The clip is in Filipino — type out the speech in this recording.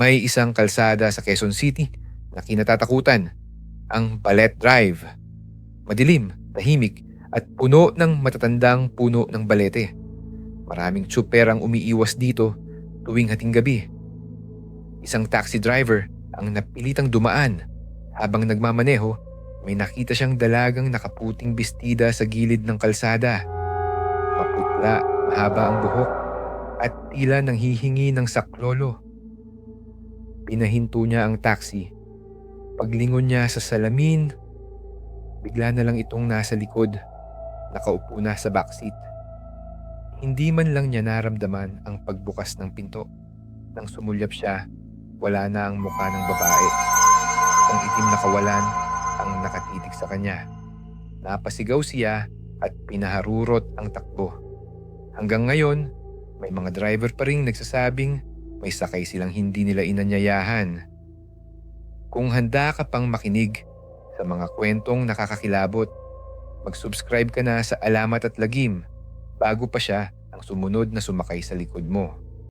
May isang kalsada sa Quezon City na kinatatakutan, ang Ballet Drive. Madilim, tahimik at puno ng matatandang puno ng balete. Maraming tsuper ang umiiwas dito tuwing hating gabi. Isang taxi driver ang napilitang dumaan habang nagmamaneho may nakita siyang dalagang nakaputing bestida sa gilid ng kalsada. Maputla, mahaba ang buhok at tila nang hihingi ng saklolo. Pinahinto niya ang taxi. Paglingon niya sa salamin, bigla na lang itong nasa likod, nakaupo na sa backseat. Hindi man lang niya naramdaman ang pagbukas ng pinto. Nang sumulyap siya, wala na ang mukha ng babae. Ang itim na kawalan ang nakatitig sa kanya. Napasigaw siya at pinaharurot ang takbo. Hanggang ngayon, may mga driver pa rin nagsasabing may sakay silang hindi nila inanyayahan. Kung handa ka pang makinig sa mga kwentong nakakakilabot, mag-subscribe ka na sa Alamat at Lagim bago pa siya ang sumunod na sumakay sa likod mo.